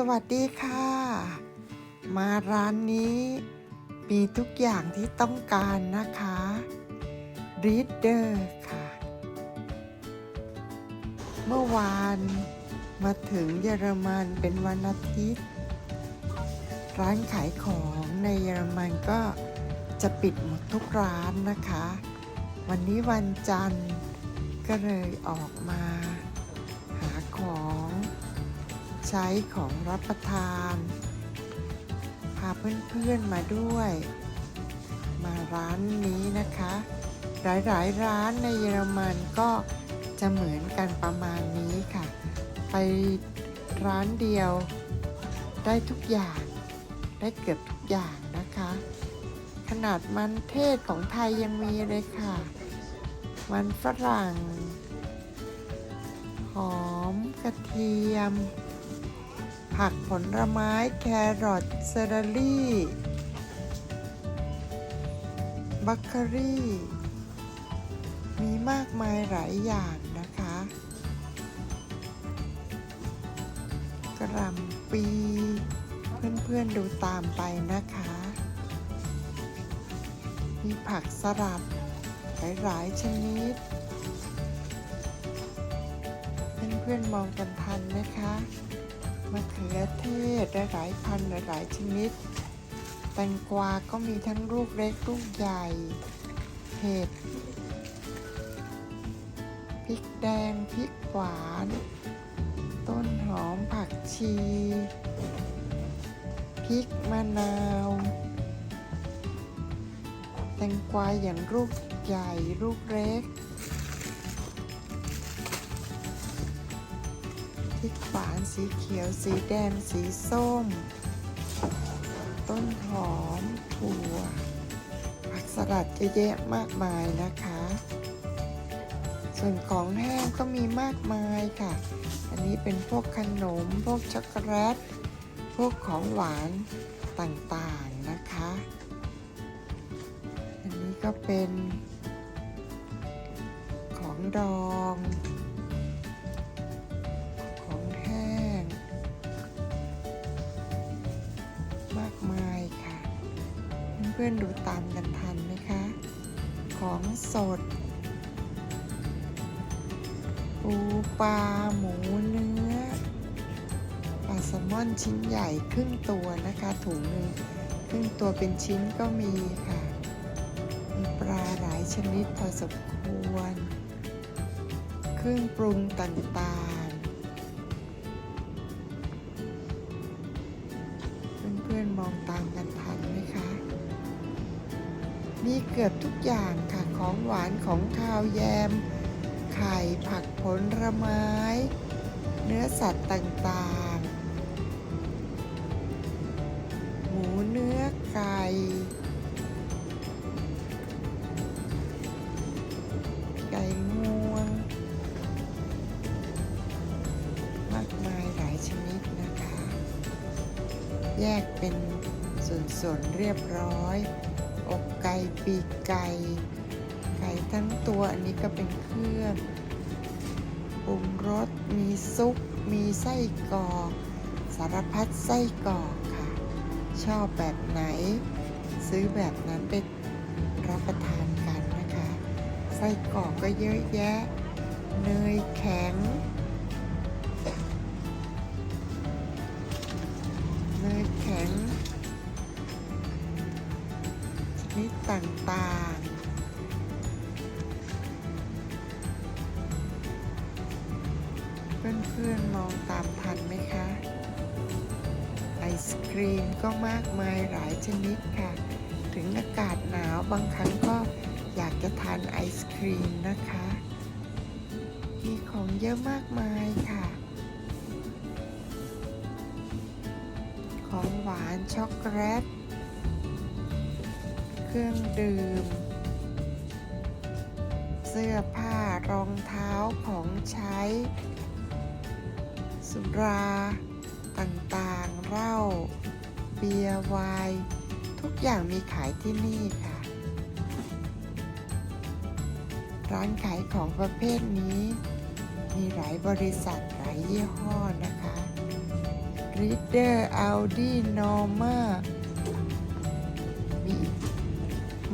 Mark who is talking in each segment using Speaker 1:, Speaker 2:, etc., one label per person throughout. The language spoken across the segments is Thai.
Speaker 1: สวัสดีค่ะ มาร้านนี้มีทุกอย่างที่ต้องการนะคะ Reader ค่ะ เมื่อวานมาถึงเยอรมันเป็นวันอาทิตย์ ร้านขายของในเยอรมันก็จะปิดหมดทุกร้านนะคะ วันนี้วันจันทร์ก็เลยออกมา หาของ ช้ของรับประทาน พาเพื่อนๆมาด้วย มาร้านนี้นะคะ หลายๆร้านในเยอรมันก็จะเหมือนกันประมาณนี้ค่ะ ไปร้านเดียวได้ทุกอย่างได้เกือบทุกอย่างนะคะ ขนาดมันเทศของไทยยังมีเลยค่ะ มันฝรั่ง หอมกระเทียม ผักผลไม้แครอทเซอร์รี่บัคเคอรี่ มีมากมายหลายอย่างนะคะ กระหลำปี เพื่อนๆดูตามไปนะคะ มีผักสลัดหลายๆชนิด เพื่อนๆมองกันทันนะคะ มะเขือเทศหลายพันหลายชนิด แตงกวาก็มีทั้งลูกเล็กลูกใหญ่ เห็ด พริกแดงพริกหวาน ต้นหอมผักชี พริกมะนาว แตงกวาอย่างลูกใหญ่ลูกเล็ก ริกหวานสีเขียว สีแดง สีส้ม ต้นหอมถั่ว ผักสลัดเยอะแยะมากมายนะคะ ส่วนของแห้งก็มีมากมายค่ะ อันนี้เป็นพวกขนม พวกช็อกโกแลต พวกของหวานต่างๆนะคะ อันนี้ก็เป็นของดอง พื่อนๆดูตามกันทันไหมคะ ของสด ปูปลาหมูเนื้อปลาแซลมอนชิ้นใหญ่ครึ่งตัวนะคะถุงหนึ่งครึ่งตัวเป็นชิ้นก็มีค่ะ มีปลาหลายชนิดพอสมควร เครื่องปรุงต่างๆ เพื่อนๆมองตามกันทันไหมคะ มีเกือบทุกอย่างค่ะของหวานของคาวแยม ไข่ผักผลไม้ เนื้อสัตว์ต่างๆ หมูเนื้อไก่ไก่งวง มากมายหลายชนิดนะคะ แยกเป็นส่วนๆเรียบร้อย อกไก่ปีกไก่ ไก่ทั้งตัวอันนี้ก็เป็นเครื่องปรุงรสมีซุป มีไส้กรอกสารพัดไส้กรอกค่ะ ชอบแบบไหน ซื้อแบบนั้นไปรับประทานกันนะคะ ไส้กรอกก็เยอะแยะ เนยแข็ง ต่างๆเพื่อนๆมองตามทันไหมคะ ไอศครีมก็มากมายหลายชนิดค่ะ ถึงอากาศหนาวบางครั้งก็อยากจะทานไอศครีมนะคะ มีของเยอะมากมายค่ะ ของหวานช็อกโกแลต เครื่องดื่ม เสื้อผ้ารองเท้าของใช้ สุราต่างๆ เหล้า เบียร์ไวน์ทุกอย่างมีขายที่นี่ค่ะ ร้านขายของประเภทนี้ มีหลายบริษัทหลายยี่ห้อนะคะกรีดเดอร์อั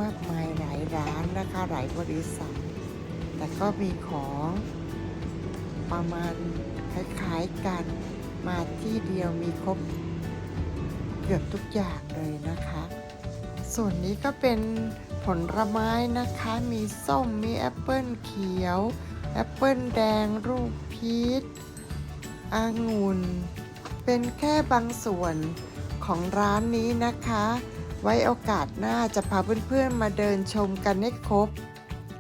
Speaker 1: มากมายหลายร้านนะคะหลายบริษัท แต่ก็มีของประมาณคล้ายๆกันมาที่เดียวมีครบเกือบทุกอย่างเลยนะคะ ส่วนนี้ก็เป็นผลไม้นะคะ มีส้ม มีแอปเปิลเขียว แอปเปิลแดง รูปพีชองุ่น เป็นแค่บางส่วนของร้านนี้นะคะ ไว้โอกาสหน้าจะพาเพื่อนๆมาเดินชมกันให้ครบ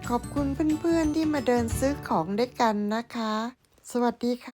Speaker 1: ขอบคุณเพื่อนๆที่มาเดินซื้อของด้วยกันนะคะ สวัสดีค่ะ